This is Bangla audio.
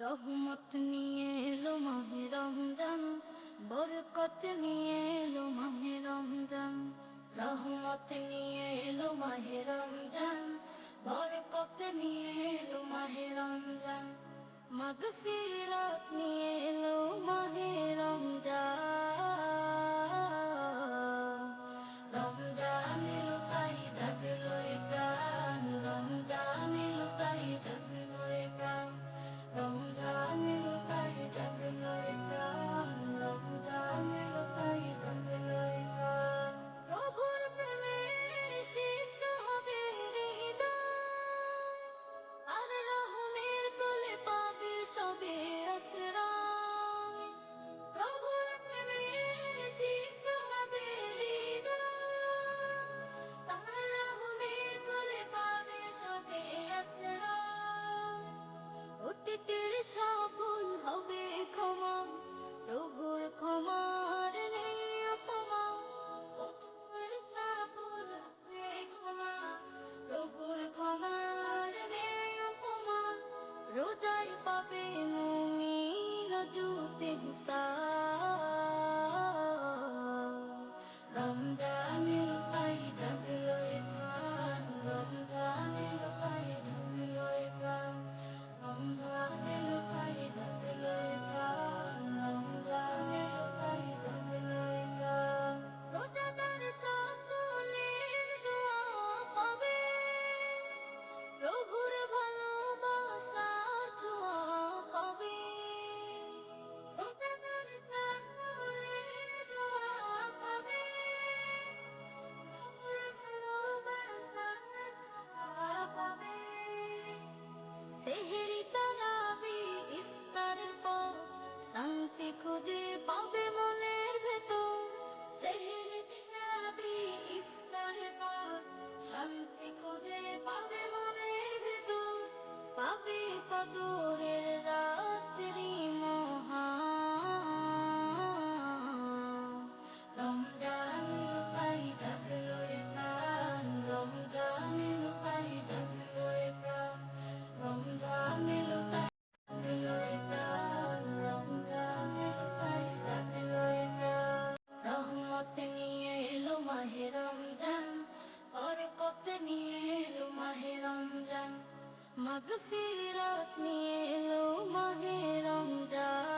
রহমত নিয়ে এলো মাহে রমজান বরকত নিয়ে Pabingungi me jutig sa Salvador মাগফিরাত নিয়ে এলো মাহে রমজান।